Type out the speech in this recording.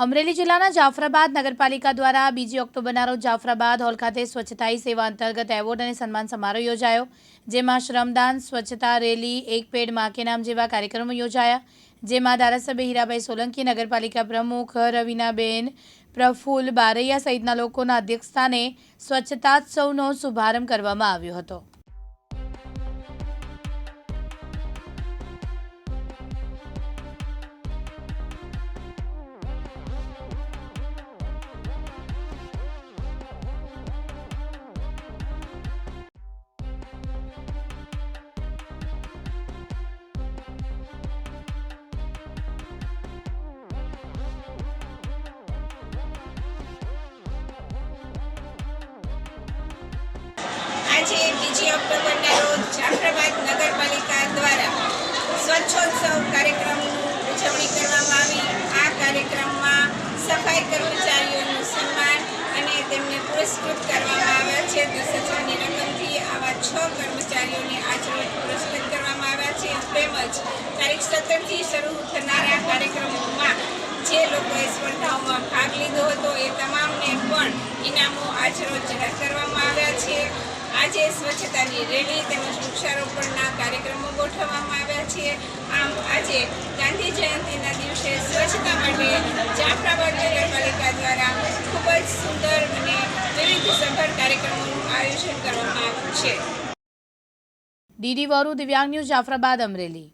અમરેલી જિલ્લાના જાફરાબાદ નગરપાલિકા દ્વારા બીજી ઓક્ટોબરના રોજ જાફરાબાદ હોલ ખાતે સ્વચ્છતા સેવા અંતર્ગત એવોર્ડ અને સન્માન સમારોહ યોજાયો, જેમાં શ્રમદાન, સ્વચ્છતા રેલી, એક પેડમાં કે નામ જેવા કાર્યક્રમો યોજાયા, જેમાં ધારાસભ્ય હીરાભાઈ સોલંકી, નગરપાલિકા પ્રમુખ રવિનાબેન પ્રફુલ બારૈયા સહિતના લોકોના અધ્યક્ષસ્થાને સ્વચ્છતાત્સવનો શુભારંભ કરવામાં આવ્યો હતો. બીજી ઓક્ટોબરના રોજ જાફરાબાદ નગરપાલિકા દ્વારા સ્વચ્છોત્સવ કાર્યક્રમની ઉજવણી કરવામાં આવી. આ કાર્યક્રમમાં સફાઈ કર્મચારીઓનું સન્માન અને તેમને પુરસ્કૃત કરવામાં આવ્યા છે. દસ હજારની રકમથી આવા છ કર્મચારીઓને આજરોજ પુરસ્કૃત કરવામાં આવ્યા છે. તેમજ તારીખ સત્તરથી શરૂ થનારા કાર્યક્રમોમાં જે લોકોએ સ્પર્ધાઓમાં ભાગ લીધો હતો એ તમામને પણ ઇનામો આજે સ્વચ્છતાની રેલી તેમજ વૃક્ષારોપણના કાર્યક્રમો ગોઠવવામાં આવ્યા છે. આમ આજે ગાંધી જયંતિના દિવસે સ્વચ્છતા માટે જાફરાબાદ નગરપાલિકા દ્વારા ખૂબ જ સુંદર અને વિવિધ સભર કાર્યક્રમોનું આયોજન કરવામાં આવ્યું છે. ડીડી વરુ દિવ્યાંગ ન્યૂઝ જાફરાબાદ અમરેલી.